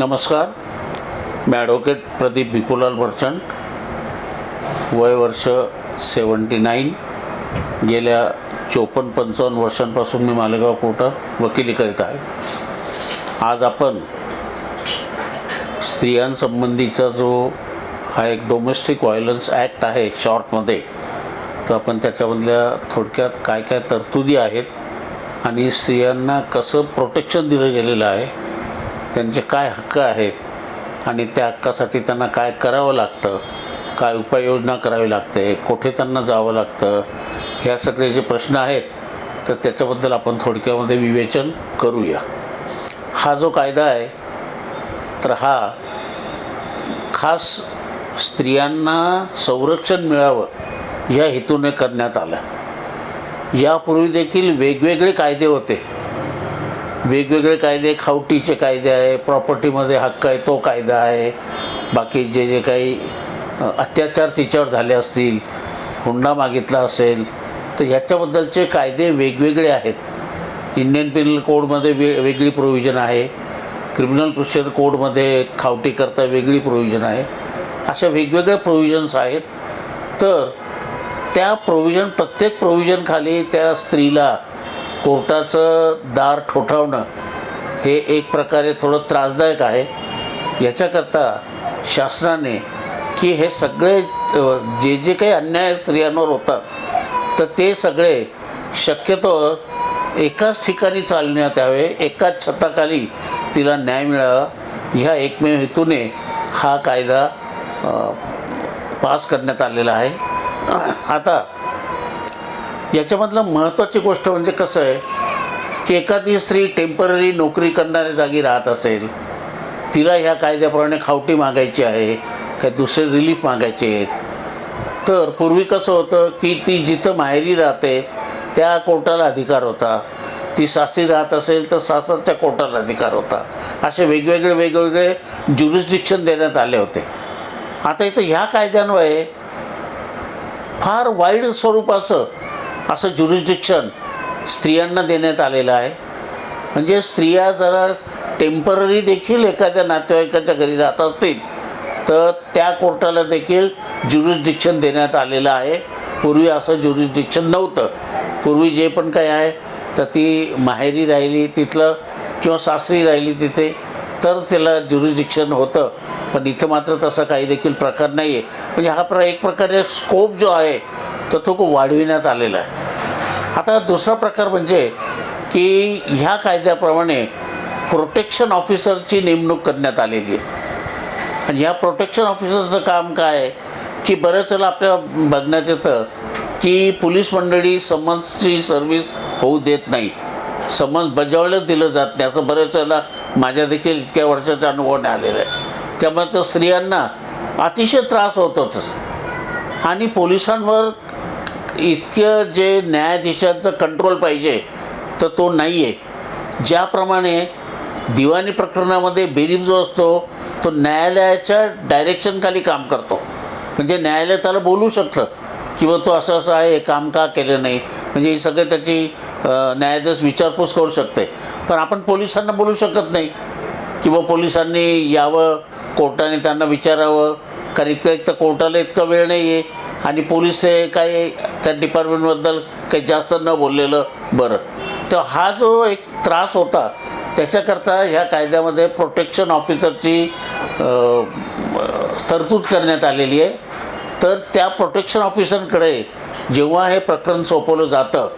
नमस्कार. मी advocate Pradeep Bhikulal merchant वय वर्ष सेवन्टी नाईन गेल्या चोपन्न पंचावन्न वर्षांपासून मी मालेगाव कोर्टात वकिली करीत आहे. आज आपण स्त्रियांसंबंधीचा जो हा एक डोमेस्टिक व्हायलन्स ॲक्ट आहे शॉर्टमध्ये तर आपण त्याच्यामधल्या थोडक्यात काय काय तरतुदी आहेत आणि स्त्रियांना कसं प्रोटेक्शन दिलं गेलेलं आहे त्यांचे काय हक्क आहेत आणि त्या हक्कासाठी त्यांना काय करावं लागतं काय उपाययोजना करावी लागते कुठे त्यांना जावं लागतं ह्या सगळे जे प्रश्न आहेत तर त्याच्याबद्दल आपण थोडक्यामध्ये विवेचन करूया. हा जो कायदा आहे तर हा खास स्त्रियांना संरक्षण मिळावं या हेतूने करण्यात आलं. यापूर्वी देखील वेगवेगळे कायदे होते. वेगवेगळे कायदे खावटीचे कायदे आहे प्रॉपर्टीमध्ये हक्क आहे तो कायदा आहे. बाकी जे जे काही अत्याचार तिच्यावर झाले असतील हुंडा मागितला असेल तर ह्याच्याबद्दलचे कायदे वेगवेगळे आहेत. इंडियन पिनल कोडमध्ये वे वेगळी प्रोव्हिजन आहे. क्रिमिनल प्रोसिजर कोडमध्ये खावटीकरता वेगळी प्रोव्हिजन आहे. अशा वेगवेगळ्या प्रोव्हिजन्स आहेत. तर त्या प्रोव्हिजन प्रत्येक प्रोव्हिजनखाली त्या स्त्रीला कोर्टाचं दार ठोठावणं हे एक प्रकारे थोडं त्रासदायक आहे. याच्याकरता शासनाने की हे सगळे जे जे काही अन्याय स्त्रियांवर होतात तर ते सगळे शक्यतो एकाच ठिकाणी चालण्यात यावे एकाच छताखाली तिला न्याय मिळावा. ह्या एकमेव हेतूने हा कायदा पास करण्यात आलेला आहे. आता याच्यामधलं महत्त्वाची गोष्ट म्हणजे कसं आहे की एखादी स्त्री टेंपररी नोकरी करणाऱ्या जागी राहत असेल तिला ह्या कायद्याप्रमाणे खावटी मागायची आहे काही दुसरे रिलीफ मागायचे आहेत. तर पूर्वी कसं होतं की ती जिथं माहेरी राहते त्या कोर्टाला अधिकार होता. ती सासरी राहत असेल तर सासरच्या कोर्टाला अधिकार होता. असे वेगवेगळे वेगवेगळे ज्युरिस्डिक्शन देण्यात आले होते. आता इथं ह्या कायद्यान्वये फार वाईट स्वरूपाचं असं ज्युरिस्डिक्शन स्त्रियांना देण्यात आलेलं आहे. म्हणजे स्त्रिया जरा टेंपररी देखील एखाद्या नातेवाईकाच्या घरी राहत असतील तर त्या कोर्टाला देखील ज्युरिस्डिक्शन देण्यात आलेलं आहे. पूर्वी असं ज्युरिस्डिक्शन नव्हतं. पूर्वी जे पण काही आहे तर ती माहेरी राहिली तिथलं किंवा सासरी राहिली तिथे तर त्याला ज्युरिस्डिक्शन होतं. पण इथं मात्र तसा काही देखील प्रकार नाही आहे म्हणजे हा प्र एक प्रकारे स्कोप जो आहे तर तो खूप वाढविण्यात आलेला आहे. आता दुसरा प्रकार म्हणजे की ह्या कायद्याप्रमाणे प्रोटेक्शन ऑफिसरची नेमणूक करण्यात आलेली आहे. आणि ह्या प्रोटेक्शन ऑफिसरचं काम काय आहे? की बरेच वेळेला आपल्या बघण्यात येतं की पोलीस मंडळी समन्सची सर्व्हिस होऊ देत नाही. समन्स बजावलंच दिलं जात नाही. असं बरेच वेळेला माझ्या देखील इतक्या वर्षाच्या अनुभवाने आलेलं आहे. त्यामुळे तर स्त्रियांना अतिशय त्रास होतोच. आणि पोलिसांवर इतकं जे न्यायाधीशांचं कंट्रोल पाहिजे तर तो नाही आहे ज्याप्रमाणे दिवाणी प्रकरणामध्ये बेरीफ जो असतो तो न्यायालयाच्या डायरेक्शनखाली काम करतो. म्हणजे न्यायालय त्याला बोलू शकतं किंवा तो असं असं आहे हे काम का केलं नाही? म्हणजे ही सगळे त्याची न्यायाधीश विचारपूस करू शकते. पण आपण पोलिसांना बोलू शकत नाही. किंवा पोलिसांनी यावं कोर्टाने त्यांना विचारावं कारण इतकं एक तर कोर्टाला इतका वेळ नाही आहे आणि पोलीस हे काही त्या डिपार्टमेंटबद्दल काही जास्त न बोललेलं बरं. तर हा जो एक त्रास होता त्याच्याकरता ह्या कायद्यामध्ये प्रोटेक्शन ऑफिसरची तरतूद करण्यात आलेली आहे. तर त्या प्रोटेक्शन ऑफिसरकडे जेव्हा हे प्रकरण सोपवलं जातं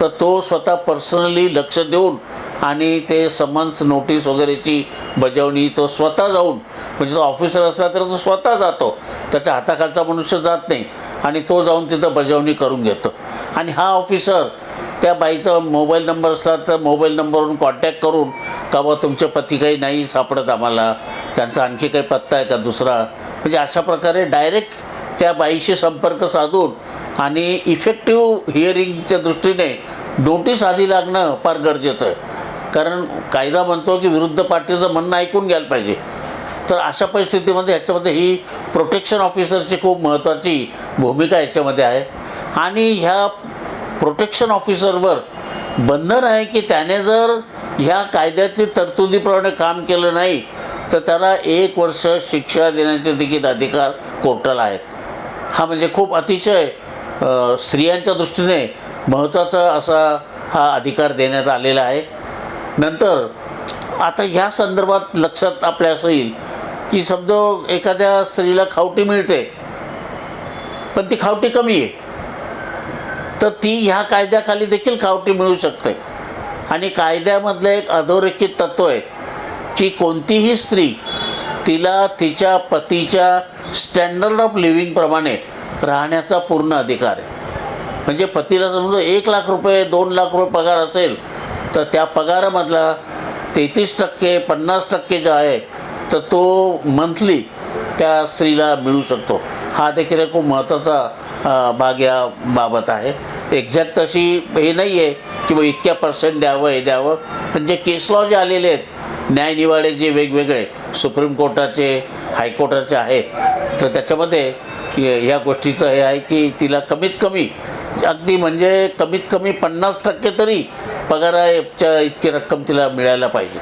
तर तो स्वतः पर्सनली लक्ष देऊन आणि ते समन्स नोटीस वगैरेची बजावणी तो स्वतः जाऊन म्हणजे तो ऑफिसर असला तर तो स्वतः जातो. त्याच्या हाताखालचा मनुष्य जात नाही आणि तो जाऊन तिथं बजावणी करून घेतो. आणि हा ऑफिसर त्या बाईचा मोबाईल नंबर असला तर मोबाईल नंबरवरून कॉन्टॅक्ट करून का बा तुमचे पती काही नाही सापडत आम्हाला? त्यांचा आणखी काही पत्ता आहे का दुसरा? म्हणजे अशा प्रकारे डायरेक्ट त्या बाईशी संपर्क साधून आणि इफेक्टिव्ह हिअरिंगच्या दृष्टीने नोटीस आधी लागणं फार गरजेचं आहे. कारण कायदा म्हणतो की विरुद्ध पार्टीचं म्हणणं ऐकून घ्यायला पाहिजे. तर अशा परिस्थितीमध्ये ह्याच्यामध्ये ही प्रोटेक्शन ऑफिसरची खूप महत्त्वाची भूमिका याच्यामध्ये आहे. आणि ह्या प्रोटेक्शन ऑफिसरवर बंधन आहे की त्याने जर ह्या कायद्यातील तरतुदीप्रमाणे काम केलं नाही तर त्याला एक वर्ष शिक्षा देण्याचे देखील अधिकार कोर्टाला आहेत. हा म्हणजे खूप अतिशय स्त्रियांच्या दृष्टीने महत्त्वाचा असा हा अधिकार देण्यात आलेला आहे. नंतर आता ह्या संदर्भात लक्षात आपल्या असं येईल की समजा एखाद्या स्त्रीला खावटी मिळते पण ती खावटी कमी आहे. तर ती ह्या कायद्याखाली देखील खावटी मिळू शकते. आणि कायद्यामधलं एक अधोरेखित तत्त्व आहे की कोणतीही स्त्री तिला तिच्या पतीच्या स्टँडर्ड ऑफ लिव्हिंगप्रमाणे राहण्याचा पूर्ण अधिकार आहे. म्हणजे पतीला समजा एक लाख रुपये दोन लाख रुपये पगार असेल तर त्या पगारामधला तेहतीस टक्के पन्नास टक्के जो आहे तर तो मंथली त्या स्त्रीला मिळू शकतो. हा देखील एक खूप महत्त्वाचा भाग या बाबत आहे. एक्झॅक्ट तशी हे नाही आहे की मग इतक्या पर्सेंट द्यावं हे द्यावं. पण जे केस लॉ जे आलेले आहेत न्यायनिवाडे जे वेगवेगळे सुप्रीम कोर्टाचे हायकोर्टाचे आहेत तर त्याच्यामध्ये ह्या गोष्टीचं हे आहे की तिला कमीत कमी अगदी म्हणजे कमीत कमी पन्नास टक्के तरी पगाराच्या इतकी रक्कम तिला मिळायला पाहिजे.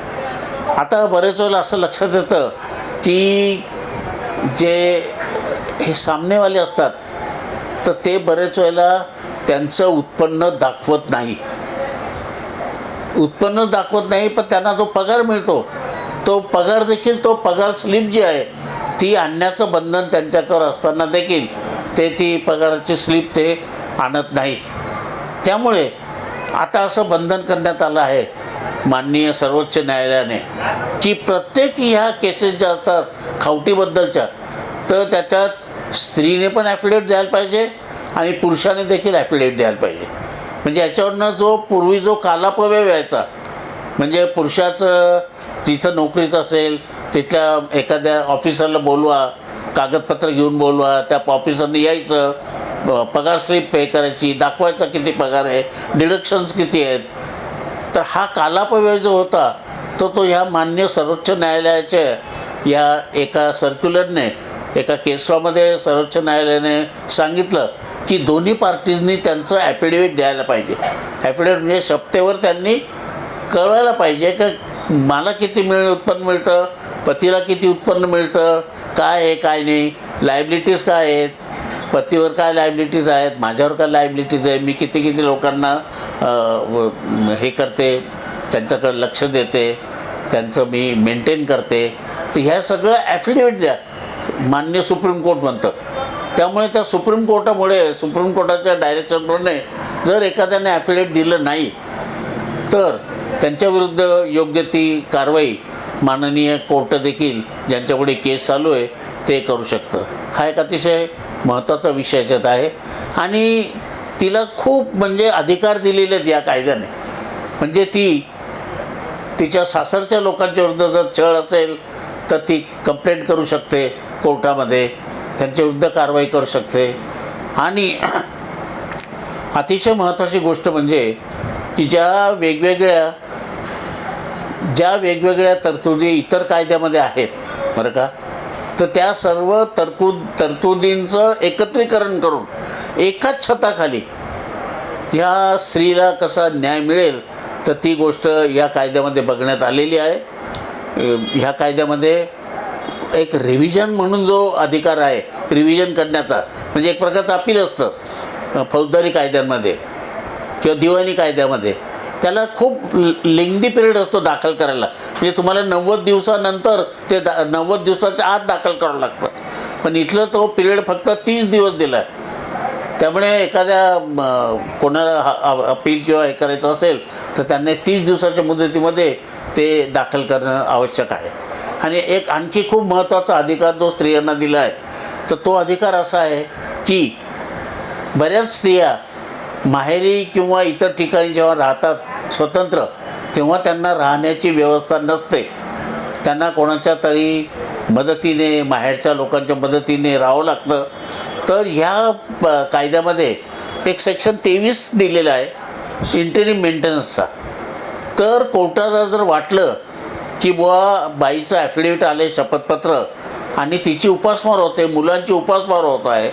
आता बरेच वेळेला असं लक्षात येतं की जे हे सामनेवाले असतात तर ते बरेच वेळेला त्यांचं उत्पन्न दाखवत नाही. उत्पन्न दाखवत नाही पण त्यांना जो पगार मिळतो तो पगार देखील तो पगार स्लिप जी आहे ती आणण्याचं बंधन त्यांच्याकडे असताना देखील ते ती पगाराची स्लिप ते आणत नाहीत त्यामुळे आता असं बंधन करण्यात आलं आहे माननीय सर्वोच्च न्यायालयाने की प्रत्येक ह्या केसेस ज्या असतात खावटीबद्दलच्या तर त्याच्यात स्त्रीने पण ॲफिडेविट द्यायला पाहिजे आणि पुरुषाने देखील ॲफिडेविट द्यायला पाहिजे. म्हणजे याच्यावरनं जो पूर्वी जो कालापव्य व्हायचा म्हणजे पुरुषाचं तिथं नोकरीत असेल तिथल्या एखाद्या ऑफिसरला बोलवा कागदपत्र घेऊन बोलवा त्या ऑफिसरने यायचं पगार स्लिप पे करायची दाखवायचा किती पगार आहे डिडक्शन्स किती आहेत तर हा कालापव्यय जो होता तो तो ह्या मान्य सर्वोच्च न्यायालयाच्या या एका सर्क्युलरने एका केसवामध्ये सर्वोच्च न्यायालयाने सांगितलं की दोन्ही पार्टीजनी त्यांचं ॲफिडेविट द्यायला पाहिजे. ॲफिडेविट म्हणजे शपथेवर त्यांनी कळवायला पाहिजे का मला किती मिळ उत्पन्न मिळतं पतीला किती उत्पन्न मिळतं काय आहे काय नाही लायबिलिटीज काय आहेत पतीवर काय लायबिलिटीज आहेत माझ्यावर काय लायबिलिटीज आहे मी किती किती लोकांना व- हे करते त्यांच्याकडे लक्ष देते त्यांचं मी मेंटेन करते तर ह्या सगळं ॲफिडेविट द्या. मान्य सुप्रीम कोर्ट म्हणतं. त्यामुळे त्या सुप्रीम कोर्टामुळे सुप्रीम कोर्टाच्या डायरेक्शनप्रमाणे जर एखाद्याने ॲफिडेविट दिलं नाही तर त्यांच्याविरुद्ध योग्य ती कारवाई माननीय कोर्ट देखील ज्यांच्यापुढे केस चालू आहे ते करू शकतं. हा एक अतिशय महत्त्वाचा विषय याच्यात आहे. आणि तिला खूप म्हणजे अधिकार दिलेले आहेत या कायद्याने. म्हणजे ती तिच्या सासरच्या लोकांच्या विरुद्ध जर छळ असेल तर ती कंप्लेंट करू शकते कोर्टामध्ये. त्यांच्या विरुद्ध कारवाई करू शकते. आणि अतिशय महत्त्वाची गोष्ट म्हणजे की ज्या वेगवेगळ्या ज्या वेगवेगळ्या तरतुदी इतर कायद्यामध्ये आहेत बरं का? तर त्या सर्व तरतूद तरतुदींचं एकत्रीकरण करून एकाच छताखाली ह्या स्त्रीला कसा न्याय मिळेल तर ती गोष्ट या कायद्यामध्ये बघण्यात आलेली आहे. ह्या कायद्यामध्ये एक रिव्हिजन म्हणून जो अधिकार आहे रिव्हिजन करण्याचा म्हणजे एक प्रकारचं अपील असतं फौजदारी कायद्यांमध्ये किंवा दिवाणी कायद्यामध्ये. त्याला खूप लेंदी पिरियड असतो दाखल करायला. म्हणजे तुम्हाला नव्वद दिवसानंतर ते दा नव्वद दिवसाच्या आत दाखल करावं लागतं. पण इथलं तो पिरियड फक्त तीस दिवस दिला आहे त्यामुळे एखाद्या कोणाला अपील किंवा हे करायचं असेल तर त्यांनी तीस दिवसाच्या मुदतीमध्ये ते दाखल करणं आवश्यक आहे. आणि एक आणखी खूप महत्त्वाचा अधिकार जो स्त्रियांना दिला आहे तर तो अधिकार असा आहे की बऱ्याच स्त्रिया माहेरी किंवा इतर ठिकाणी जेव्हा राहतात स्वतंत्र. तेव्हा त्यांना राहण्याची व्यवस्था नसते. त्यांना कोणाच्या तरी मदतीने बाहेरच्या लोकांच्या मदतीने राहावं लागतं. तर ह्या प- कायद्यामध्ये एक सेक्शन तेवीस दिलेलं आहे इंटेरिम मेंटेनन्सचा तर कोर्टाला जर वाटलं की बुवा बाईचं ॲफिडेविट आले शपथपत्र आणि तिची उपासमार होते मुलांची उपासमार होत आहे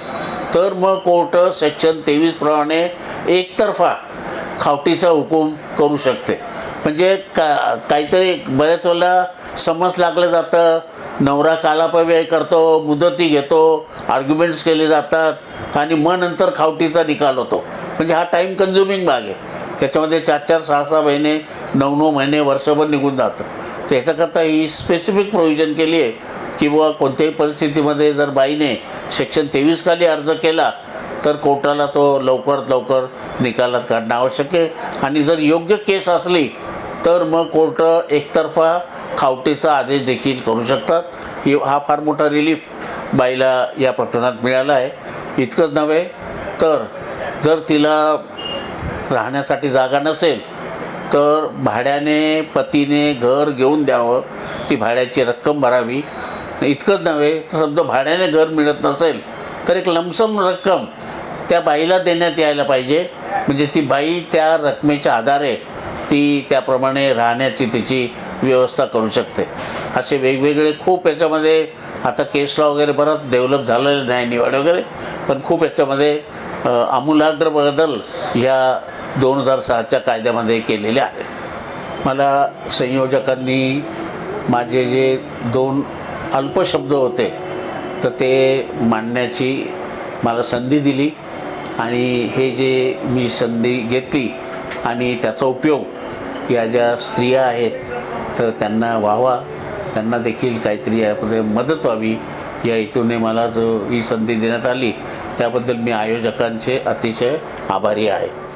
तर मग कोर्ट सेक्शन तेवीसप्रमाणे एकतर्फा खावटीचा हुकूम करू शकते. म्हणजे का काहीतरी बऱ्याच वेळेला समज लागलं जातं नवरा कालापव्यय करतो मुदती घेतो आर्ग्युमेंट्स केले जातात आणि मग नंतर खावटीचा निकाल होतो. म्हणजे हा टाईम कन्झ्युमिंग भाग आहे. त्याच्यामध्ये चार चार सहा सहा महिने नऊ नऊ महिने वर्षभर निघून जातं. त्याच्याकरता ही स्पेसिफिक प्रोव्हिजन केली आहे की बुवा कोणत्याही परिस्थितीमध्ये जर बाईने सेक्शन तेवीस खाली अर्ज केला तर कोर्टाला तो लवकरात लवकर निकालात काढणं आवश्यक आहे. आणि जर योग्य केस असली तर मग कोर्ट एकतर्फा खावटीचा आदेश देखील करू शकतात. ही हा फार मोठा रिलीफ बाईला या प्रकरणात मिळाला आहे. इतकंच नव्हे तर जर तिला राहण्यासाठी जागा नसेल तर भाड्याने पतीने घर घेऊन द्यावं. ती भाड्याची रक्कम भरावी. इतकंच नव्हे तर समजा भाड्याने घर मिळत नसेल तर एक लमसम रक्कम त्या बाईला देण्यात यायला पाहिजे. म्हणजे ती बाई त्या रकमेच्या आधारे ती त्याप्रमाणे राहण्याची तिची व्यवस्था करू शकते. असे वेगवेगळे खूप याच्यामध्ये आता केस लॉ वगैरे बराच डेव्हलप झालेलं नाही निवड वगैरे पण खूप याच्यामध्ये आमूलाग्र बदल ह्या दोन हजार सहाच्या कायद्यामध्ये केलेले आहेत. मला संयोजकांनी माझे जे दोन अल्पशब्द होते तर ते मांडण्याची मला संधी दिली. आणि हे जे मी संधी घेतली आणि त्याचा उपयोग या ज्या स्त्रिया आहेत तर त्यांना व्हावा. त्यांना देखील काहीतरी यामध्ये मदत व्हावी. या हेतूने मला जो ही संधी देण्यात आली त्याबद्दल मी आयोजकांचे अतिशय आभारी आहे.